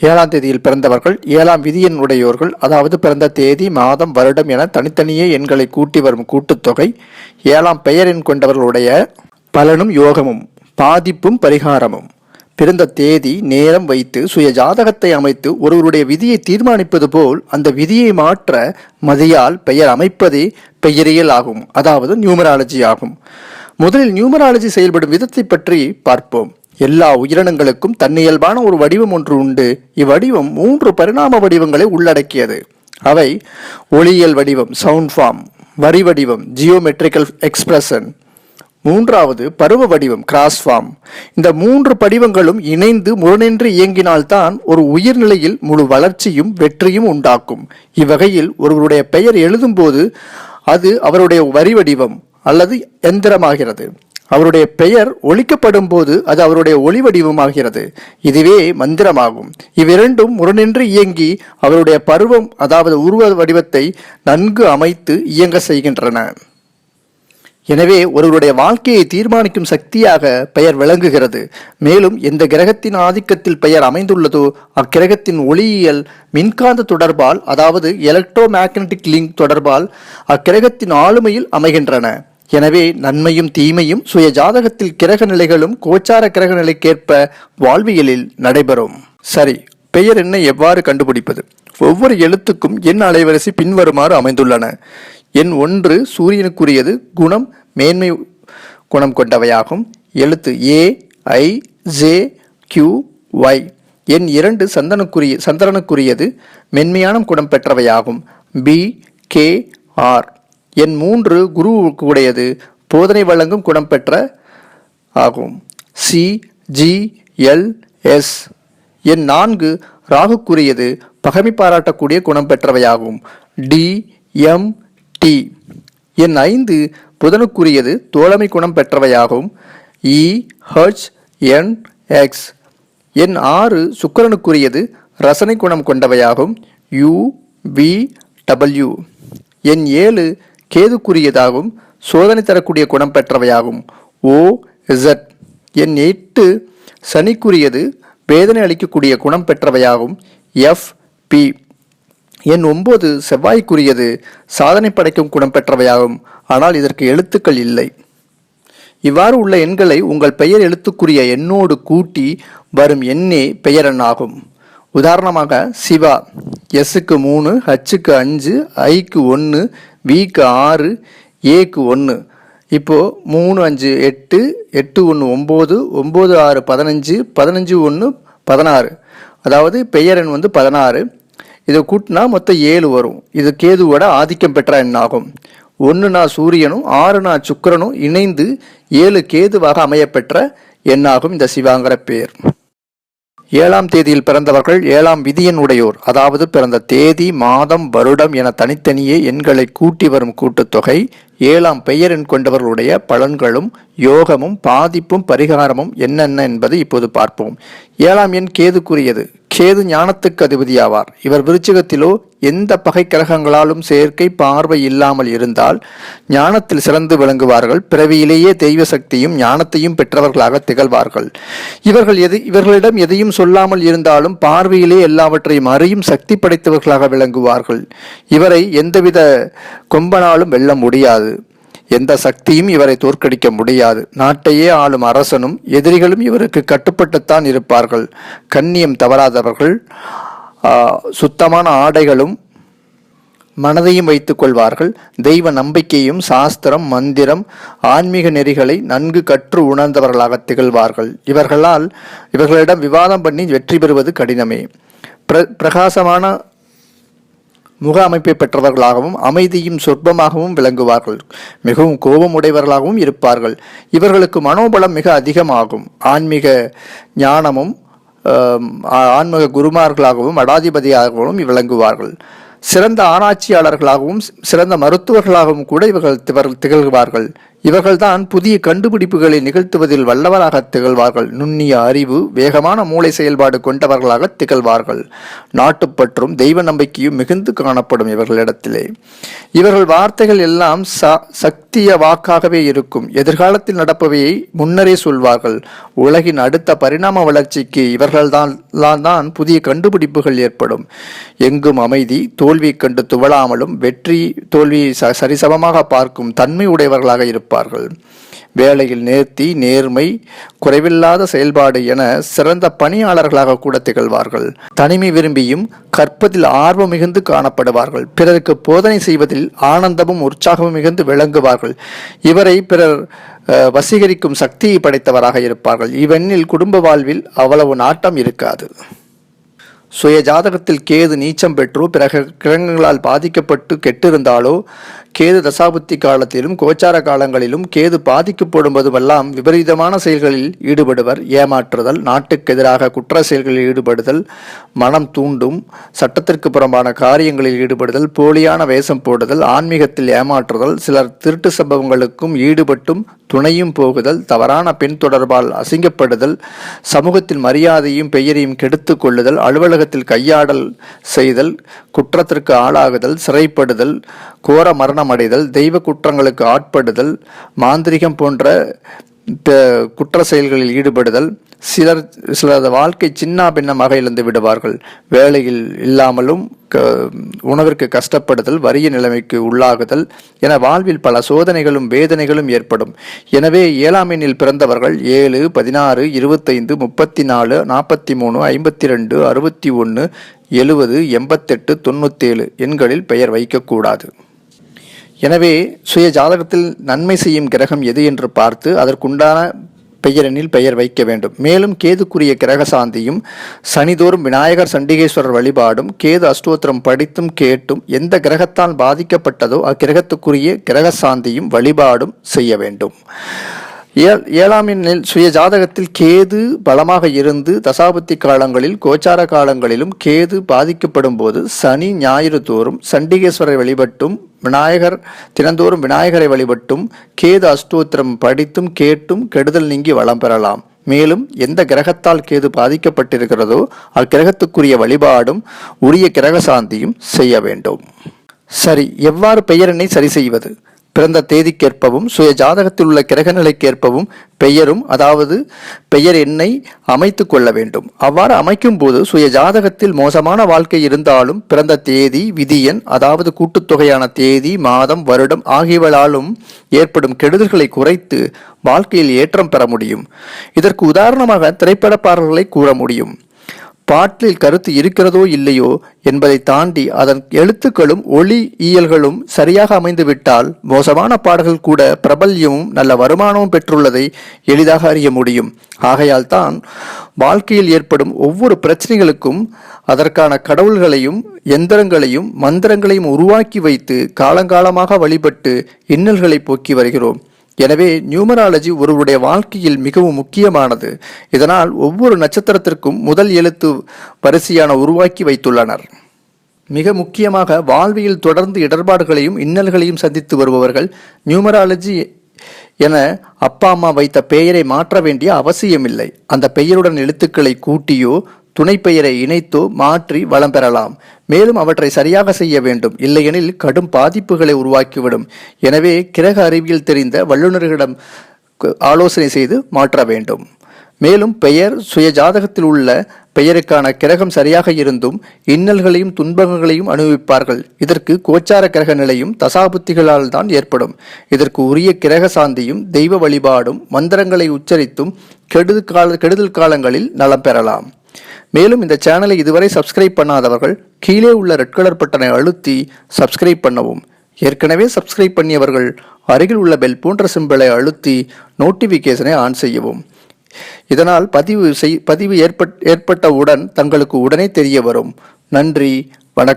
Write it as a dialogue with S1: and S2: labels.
S1: ஏழாம் தேதியில் பிறந்தவர்கள் ஏழாம் விதியின் உடையோர்கள் அதாவது பிறந்த தேதி மாதம் வருடம் என தனித்தனியே எண்களை கூட்டி வரும் கூட்டுத்தொகை ஏழாம் பெயர் எண் கொண்டவர்களுடைய பலனும் யோகமும் பாதிப்பும் பரிகாரமும். பிறந்த தேதி நேரம் வைத்து சுய ஜாதகத்தை அமைத்து ஒருவருடைய விதியை தீர்மானிப்பது போல் அந்த விதியை மாற்ற மதியால் பெயர் அமைப்பதே பெயரியல் ஆகும் அதாவது நியூமராலஜி ஆகும். முதலில் நியூமராலஜி செயல்படும் விதத்தை பற்றி பார்ப்போம். எல்லா உயிரினங்களுக்கும் தன்னியல்பான ஒரு வடிவம் ஒன்று உண்டு. இவ்வடிவம் மூன்று பரிணாம வடிவங்களை உள்ளடக்கியது. அவை ஒளியியல் வடிவம் சவுண்ட் ஃபார்ம் வரி வடிவம் ஜியோமெட்ரிக்கல் எக்ஸ்பிரஷன் மூன்றாவது பருவ வடிவம் கிராஸ் ஃபார்ம் இந்த மூன்று படிவங்களும் இணைந்து முரணின்றி இயங்கினால்தான் ஒரு உயிர்நிலையில் முழு வளர்ச்சியும் வெற்றியும் உண்டாக்கும். இவ்வகையில் ஒருவருடைய பெயர் எழுதும்போது அது அவருடைய வரி வடிவம் அல்லது எந்திரமாகிறது. அவருடைய பெயர் ஒழிக்கப்படும் போது அது அவருடைய ஒளி வடிவமாகிறது இதுவே மந்திரமாகும். இவ்விரண்டும் முரணின்று இயங்கி அவருடைய பருவம் அதாவது உருவ வடிவத்தை நன்கு அமைத்து இயங்க செய்கின்றன. எனவே ஒருவருடைய வாழ்க்கையை தீர்மானிக்கும் சக்தியாக பெயர் விளங்குகிறது. மேலும் எந்த கிரகத்தின் ஆதிக்கத்தில் பெயர் அமைந்துள்ளதோ அக்கிரகத்தின் ஒளியியல் மின்காந்த தொடர்பால் அதாவது எலக்ட்ரோ மேக்னட்டிக் லிங்க் தொடர்பால் அக்கிரகத்தின் ஆளுமையில் அமைகின்றன. எனவே நன்மையும் தீமையும் சுய ஜாதகத்தில் கிரக நிலைகளும் கோச்சார கிரக நிலைக்கேற்ப வாழ்வியலில் நடைபெறும். சரி பெயர் என்ன எவ்வாறு கண்டுபிடிப்பது? ஒவ்வொரு எழுத்துக்கும் என் அலைவரிசை பின்வருமாறு அமைந்துள்ளன. எண் ஒன்று சூரியனுக்குரியது குணம் மேன்மை குணம் கொண்டவையாகும். எழுத்து A I J Q Y எண் இரண்டு சந்தனுக்குரிய சந்திரனுக்குரியது மென்மையான குணம் பெற்றவையாகும். பி கே ஆர் எண் மூன்று குருவுக்கு உடையது போதனை வழங்கும் குணம் பெற்ற ஆகும். C G L S. எண் நான்கு ராகுக்குரியது. பகமை பாராட்டக்கூடிய குணம் பெற்றவையாகும் டி எம் டி. எண் ஐந்து புதனுக்குரியது தோழமை குணம் பெற்றவையாகும் இ ஹச் என் எக்ஸ். எண் ஆறு சுக்கிரனுக்குரியது ரசனை குணம் கொண்டவையாகும். U V W. எண் ஏழு கேதுக்குரியதாகவும் சோதனை தரக்கூடிய குணம் பெற்றவையாகும். ஓ இசட். என் எட்டு சனிக்குரியது வேதனை அளிக்கக்கூடிய குணம் பெற்றவையாகும். F B. என் ஒன்பது செவ்வாய்க்குரியது சாதனை படைக்கும் குணம் பெற்றவையாகும். ஆனால் இதற்கு எழுத்துக்கள் இல்லை. இவ்வாறு உள்ள எண்களை உங்கள் பெயர் எழுத்துக்குரிய எண்ணோடு கூட்டி வரும் எண்ணே பெயரெண் ஆகும் உதாரணமாக சிவா. எஸ்ஸுக்கு மூணு ஹச்சுக்கு அஞ்சு ஐக்கு ஒன்று விக்கு ஆறு ஏக்கு ஒன்று இப்போது மூணு அஞ்சு எட்டு எட்டு ஒன்று ஒம்பது ஒம்பது ஆறு பதினஞ்சு பதினஞ்சு ஒன்று பதினாறு. அதாவது பெயரெண் வந்து பதினாறு. இதை கூட்டினா மொத்தம் ஏழு வரும். இது கேதுவோட ஆதிக்கம் பெற்ற எண்ணாகும். ஒன்றுனா சூரியனும் ஆறுனா சுக்கரனும் இணைந்து ஏழு கேதுவாக அமையப்பெற்ற எண்ணாகும் இந்த சிவாங்கிற பேர். ஏழாம் தேதியில் பிறந்தவர்கள் ஏழாம் விதியின் உடையோர். அதாவது பிறந்த தேதி மாதம் வருடம் என தனித்தனியே எண்களை கூட்டி வரும் கூட்டுத்தொகை ஏழாம் பெயர் எண் கொண்டவர்களுடைய பலன்களும் யோகமும் பாதிப்பும் பரிகாரமும் என்னென்ன என்பதை இப்போது பார்ப்போம். ஏழாம் எண் கேதுக்குரியது. கேது ஞானத்துக்கு அதிபதியாவார். இவர் விருச்சிகத்திலோ எந்த பகை கிரகங்களாலும் சேர்க்கை பார்வை இல்லாமல் இருந்தால் ஞானத்தில் சிறந்து விளங்குவார்கள். பிறவியிலேயே தெய்வ சக்தியும் ஞானத்தையும் பெற்றவர்களாக திகழ்வார்கள். இவர்கள் எது இவர்களிடம் எதையும் சொல்லாமல் இருந்தாலும் பார்வையிலே எல்லாவற்றையும் அறியும் சக்தி படைத்தவர்களாக விளங்குவார்கள். இவரை எந்தவித கொம்பனாலும் வெல்ல முடியாது. எந்த சக்தியும் இவரை தோற்கடிக்க முடியாது. நாட்டையே ஆளும் அரசனும் எதிரிகளும் இவருக்கு கட்டுப்பட்டுத்தான் இருப்பார்கள். கண்ணியம் தவறாதவர்கள் சுத்தமான ஆடைகளும் மனதையும் வைத்துக் கொள்வார்கள். தெய்வ நம்பிக்கையும் சாஸ்திரம் மந்திரம் ஆன்மீக நெறிகளை நன்கு கற்று உணர்ந்தவர்களாக திகழ்வார்கள். இவர்களால் இவர்களிடம் விவாதம் பண்ணி வெற்றி பெறுவது கடினமே. பிர பிரகாசமான முக அமைப்பை பெற்றவர்களாகவும் அமைதியும் சொற்பமாகவும் விளங்குவார்கள். மிகவும் கோபம் உடையவர்களாகவும் இருப்பார்கள். இவர்களுக்கு மனோபலம் மிக அதிகமாகும். ஆன்மீக ஞானமும் ஆன்மீக குருமார்களாகவும் மடாதிபதியாகவும் விளங்குவார்கள். சிறந்த ஆராய்ச்சியாளர்களாகவும் சிறந்த மருத்துவர்களாகவும் கூட இவர்கள் திகழ்வார்கள். இவர்கள்தான் புதிய கண்டுபிடிப்புகளை நிகழ்த்துவதில் வல்லவராக திகழ்வார்கள். நுண்ணிய அறிவு வேகமான மூளை செயல்பாடு கொண்டவர்களாக திகழ்வார்கள். நாட்டுப்பற்றும் தெய்வ நம்பிக்கையும் மிகுந்து காணப்படும் இவர்களிடத்திலே. இவர்கள் வார்த்தைகள் எல்லாம் ச- சக்திய வாக்காகவே இருக்கும். எதிர்காலத்தில் நடப்பவையை முன்னரே சொல்வார்கள். உலகின் அடுத்த பரிணாம வளர்ச்சிக்கு இவர்கள்தான் தான் புதிய கண்டுபிடிப்புகள் ஏற்படும். எங்கும் அமைதி தோல்வி கண்டு துவளாமலும் வெற்றி தோல்வியை ச- சரிசமமாக பார்க்கும் தன்மை உடையவர்களாக இருப்பார்கள். வேலையில் நேர்த்தி நேர்மை குறைவில்லாத செயல்பாடு என சிறந்த பணியாளர்களாக கூட திகழ்வார்கள். தனிமை விரும்பியும் கற்பதில் ஆர்வம் மிகுந்து காணப்படுவார்கள். பிறருக்கு போதனை செய்வதில் ஆனந்தமும் உற்சாகமும் மிகுந்து விளங்குவார்கள். இவரை பிறர் வசீகரிக்கும் சக்தியை படைத்தவராக இருப்பார்கள். இவெண்ணில் குடும்ப வாழ்வில் அவ்வளவு நாட்டம் இருக்காது. சுய ஜாதகத்தில் கேது நீச்சம் பெற்றோ பிறகு கிரகங்களால் பாதிக்கப்பட்டு கெட்டிருந்தாலோ கேது தசாபுத்தி காலத்திலும் கோச்சார காலங்களிலும் கேது பாதிக்கப்படும்போதுமெல்லாம் விபரீதமான செயல்களில் ஈடுபடுவர். ஏமாற்றுதல் நாட்டுக்கு எதிராக குற்ற செயல்களில் ஈடுபடுதல் மனம் தூண்டும் சட்டத்திற்கு புறம்பான காரியங்களில் ஈடுபடுதல் போலியான வேஷம் போடுதல் ஆன்மீகத்தில் ஏமாற்றுதல் சிலர் திருட்டு சம்பவங்களுக்கும் ஈடுபட்டும் துணையும் போகுதல் தவறான பெண் தொடர்பால் அசிங்கப்படுதல் சமூகத்தில் மரியாதையும் பெயரையும் கெடுத்துக் கொள்ளுதல் அலுவலகத்தில் கையாடல் செய்தல் குற்றத்திற்கு ஆளாகுதல் சிறைப்படுதல் கோர மரணமடைதல் தெய்வ குற்றங்களுக்கு ஆட்படுதல் மாந்திரிகம் போன்ற குற்ற செயல்களில் ஈடுபடுதல் சிலர் சிலரது வாழ்க்கை சின்ன பின்னமாக இழந்து விடுவார்கள். வேலையில் இல்லாமலும் க- உணவிற்கு கஷ்டப்படுதல் வறிய நிலைமைக்கு உள்ளாகுதல் என வாழ்வில் பல சோதனைகளும் வேதனைகளும் ஏற்படும். எனவே ஏழாம் எண்ணில் பிறந்தவர்கள் ஏழு பதினாறு இருபத்தைந்து முப்பத்தி நாலு நாற்பத்தி மூணு ஐம்பத்தி ரெண்டு அறுபத்தி ஒன்று எழுபது எண்பத்தெட்டு தொண்ணூத்தேழு எண்களில் பெயர் வைக்கக்கூடாது. எனவே சுய ஜாதகத்தில் நன்மை செய்யும் கிரகம் எது என்று பார்த்து அதற்குண்டான பெயரெனில் பெயர் வைக்க வேண்டும். மேலும் கேதுக்குரிய கிரக சாந்தியும் சனிதோறும் விநாயகர் சண்டிகேஸ்வரர் வழிபாடும் கேது அஷ்டோத்திரம் படித்தும் கேட்டும் எந்த கிரகத்தால் பாதிக்கப்பட்டதோ அக்கிரகத்துக்குரிய கிரக சாந்தியும் வழிபாடும் செய்ய வேண்டும். ஏ- ஏழாம் எண்ணில் சுய ஜாதகத்தில் கேது பலமாக இருந்து தசாபத்தி காலங்களில் கோச்சார காலங்களிலும் கேது பாதிக்கப்படும் போது சனி ஞாயிறு தோறும் சண்டிகேஸ்வரை வழிபட்டும் விநாயகர் தினந்தோறும் விநாயகரை வழிபட்டும் கேது அஷ்டோத்திரம் படித்தும் கேட்டும் கெடுதல் நீங்கி வளம் பெறலாம். மேலும் எந்த கிரகத்தால் கேது பாதிக்கப்பட்டிருக்கிறதோ அக்கிரகத்துக்குரிய வழிபாடும் உரிய கிரக சாந்தியும் செய்ய வேண்டும். சரி எவ்வாறு பெயரினை சரி செய்வது? பிறந்த தேதிக்கேற்பவும் சுய ஜாதகத்தில் உள்ள கிரகநிலைக்கேற்பவும் பெயரும் அதாவது பெயர் எண்ணை அமைத்து கொள்ள வேண்டும். அவ்வாறு அமைக்கும் போது சுய ஜாதகத்தில் மோசமான வாழ்க்கை இருந்தாலும் பிறந்த தேதி விதியன் அதாவது கூட்டுத்தொகையான தேதி மாதம் வருடம் ஆகியவளாலும் ஏற்படும் கெடுதல்களை குறைத்து வாழ்க்கையில் ஏற்றம் பெற முடியும். இதற்கு உதாரணமாக திரைப்படப்பாளர்களை கூற முடியும். பாட்டில் கருத்து இருக்கிறதோ இல்லையோ என்பதை தாண்டி அதன் எழுத்துக்களும் ஒளி இயல்களும் சரியாக அமைந்துவிட்டால் மோசமான பாடல்கள் கூட பிரபல்யமும் நல்ல வருமானமும் பெற்றுள்ளதை எளிதாக அறிய முடியும். ஆகையால் தான் வாழ்க்கையில் ஏற்படும் ஒவ்வொரு பிரச்சனைகளுக்கும் அதற்கான கடவுள்களையும் எந்திரங்களையும் மந்திரங்களையும் உருவாக்கி வைத்து காலங்காலமாக வழிபட்டு இன்னல்களை போக்கி வருகிறோம். எனவே நியூமராலஜி ஒருவருடைய வாழ்க்கையில் மிகவும் முக்கியமானது. இதனால் ஒவ்வொரு நட்சத்திரத்திற்கும் முதல் எழுத்து வரிசையான உருவாக்கி வைத்துள்ளனர். மிக முக்கியமாக வாழ்வியல் தொடர்ந்து இடர்பாடுகளையும் இன்னல்களையும் சந்தித்து வருபவர்கள் நியூமராலஜி என அப்பா அம்மா வைத்த பெயரை மாற்ற வேண்டிய அவசியமில்லை. அந்த பெயருடன் எழுத்துக்களை கூட்டியோ துணைப்பெயரை இணைத்தோ மாற்றி வளம் பெறலாம். மேலும் அவற்றை சரியாக செய்ய வேண்டும். இல்லையெனில் கடும் பாதிப்புகளை உருவாக்கிவிடும். எனவே கிரக அறிவியல் தெரிந்த வல்லுநர்களிடம் ஆலோசனை செய்து மாற்ற வேண்டும். மேலும் பெயர் சுய ஜாதகத்தில் உள்ள பெயருக்கான கிரகம் சரியாக இருந்தும் இன்னல்களையும் துன்பங்களையும் அனுபவிப்பார்கள். இதற்கு கோச்சார கிரக நிலையும் தசாபுத்திகளால் தான் ஏற்படும். இதற்கு உரிய கிரக சாந்தியும் தெய்வ வழிபாடும் மந்திரங்களை உச்சரித்தும் கெடுதல் கால கெடுதல் காலங்களில் நலம் பெறலாம். மேலும் இந்த சேனலை இதுவரை சப்ஸ்கிரைப் பண்ணாதவர்கள் கீழே உள்ள ரெட் கலர் பட்டனை அழுத்தி சப்ஸ்கிரைப் பண்ணவும். ஏற்கனவே சப்ஸ்கிரைப் பண்ணியவர்கள் அருகில் உள்ள பெல் போன்ற சிம்பிளை அழுத்தி நோட்டிஃபிகேஷனை ஆன் செய்யவும். இதனால் பதிவு செய் பதிவு ஏற்பட் ஏற்பட்டவுடன் தங்களுக்கு உடனே தெரிய வரும். நன்றி வணக்கம்.